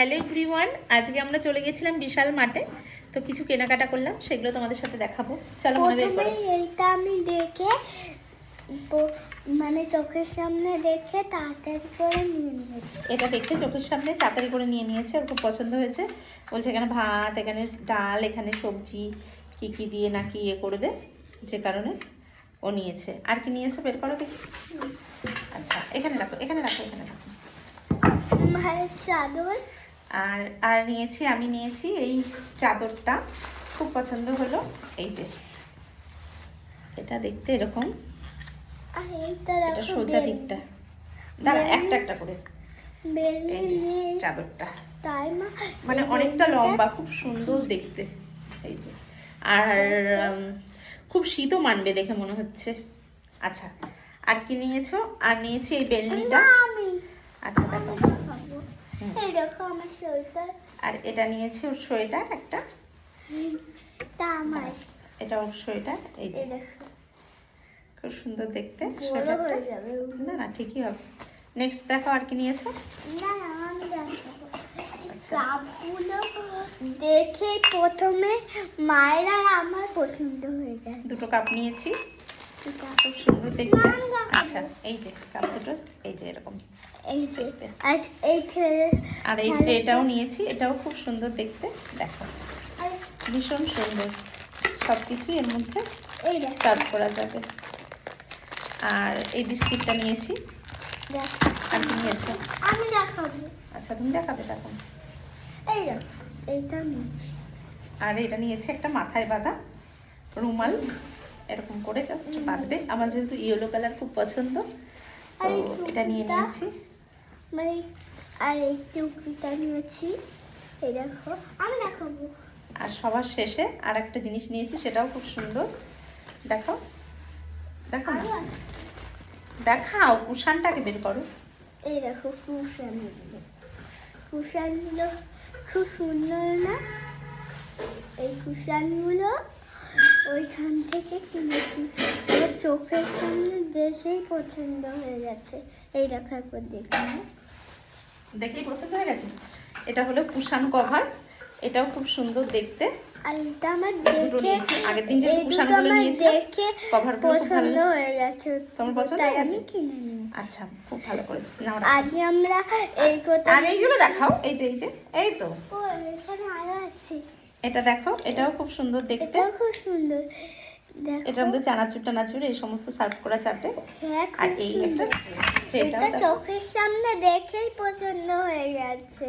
Hello everyone আজকে আমরা চলে গেছিলাম বিশাল মাঠে তো কিছু কেনাকাটা করলাম সেগুলো তোমাদের সাথে দেখাবো। চলো প্রথমে এইটা আমি দেখে মানে চোখের সামনে দেখে তাড়াতাড়ি করে নিয়ে নিয়েছি। এটা দেখে চোখের সামনে তাড়াতাড়ি করে নিয়ে নিয়েছে ওর খুব পছন্দ হয়েছে। বলছে এখানে ভাত এখানে ডাল এখানে সবজি কি কি দিয়ে নাকি ইয়ে করবে যে কারণে ও নিয়েছে। আর কি নিয়েছে বের করো দেখি। আচ্ছা এখানে রাখো এখানে রাখো এখানে রাখো। চাদর আর আর নিয়েছি আমি নিয়েছি এই চাদরটা। খুব পছন্দ হলো। এই যে এটা দেখতে এরকম। এটা সোজা দিকটা। দাঁড়া একটা একটা করে। চাদরটা। মানে অনেকটা লম্বা খুব সুন্দর দেখতে। এই যে আর খুব শীতও মানবে দেখে মনে হচ্ছে। আচ্ছা আর কি নিয়েছো? আর নিয়েছি এই বেলনিটা। আচ্ছা দেখো। এই দেখো আমার সোয়েটার আর এটা নিয়েছি ওর সোয়েটার একটা তা আমার এটা ওর সোয়েটার এই যে। খুব সুন্দর দেখতে সোয়েটারটা না না ঠিকই হবে। নেক্সট দেখো আর কি নিয়েছো? না আমি আচ্ছা। কাপগুলো দেখে প্রথমে মায়ের আমার পছন্দ হয়ে যায়। দুটো কাপ নিয়েছি। খুব সুন্দর দেখতে। আচ্ছা এই যে কাপ দুটো এই যে। এরকম এই যে আর এই ট্রেটাও নিয়েছি এটাও খুব সুন্দর দেখতে। দেখো ভীষণ সুন্দর। সব কিছুই এর মধ্যে সার্ভ করা যাবে। আর এই বিস্কিটটা নিয়েছি। দেখো। আর কি নিয়েছো? আমি দেখাবো। আচ্ছা তুমি দেখাবে দেখো এই এইটা নিচ্ছি আর এটা নিয়েছি একটা মাথায় বাঁধা রুমাল। এরকম করে জাস্ট বাঁধবে আমার যেহেতু ইয়েলো কালার খুব পছন্দ তো এটা নিয়ে? নিয়েছি। মানে আর এই টুপিটা নিয়েছি। এই দেখো আমি দেখাবো। আর সবার শেষে আর একটা জিনিস নিয়েছি সেটাও খুব সুন্দর। দেখো দেখো। দেখাও কুশানটাকে বের করো। এই দেখো কুশান। কুশানগুলো খুব সুন্দর না? এই কুশানগুলো ওইখান থেকে কিনেছি। আমার চোখের সামনে দেখেই পছন্দ হয়ে গেছে। এই দেখো একবার দেখুন দেখেই পছন্দ হয়ে গেছে? এটা হলো কুশান কভার। এটাও খুব সুন্দর দেখতে। আমার দেখে আগের দিন যেহেতু কুশানগুলো আমার দেখে কভারগুলো পছন্দ হয়ে গেছে। তোমার পছন্দ হয়ে আমি গেছে? কিনে নিয়েছি। আচ্ছা খুব ভালো করেছ। নাও আজকে আমরা এই কথা আর এইগুলো দেখাও। এই যে এই যে। এই তো। ও এখানে আরও আছে। এটা দেখো এটাও খুব সুন্দর দেখতে। খুব সুন্দর। দেখো। এটার মধ্যে চানাচুর টানাচুর এই সমস্ত সার্ভ করা চাটে হ্যাঁ আর এই একটা ট্রেটাও চোখের সামনে দেখেই পছন্দ হয়ে গেছে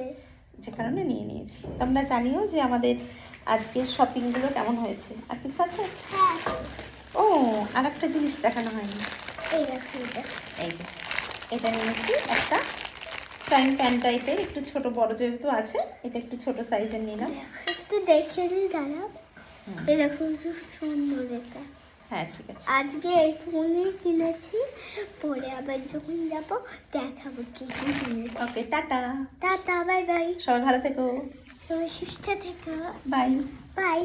যে কারণে নিয়ে নিয়েছি। তোমরা জানিও যে আমাদের আজকের শপিংগুলো কেমন হয়েছে। আর কিছু আছে? হ্যাঁ। ও আর একটা জিনিস দেখানো হয়নি। এই যে এটা নিয়েছি একটা ফ্রাইং প্যান টাইপের একটু ছোট বড় যেহেতু আছে এটা একটু ছোট সাইজের নিলাম। একটু দেখে নিন দাঁড়াও। এরকম খুব সুন্দর এটা। হ্যাঁ ঠিক আছে। আজকে এই কিনেছি পরে আবার যখন যাব দেখাবো কি কি কিনেছি। Okay tata. Tata bye bye. সবাই ভালো থেকো। সবাই সুস্থ থেকো। বাই। বাই।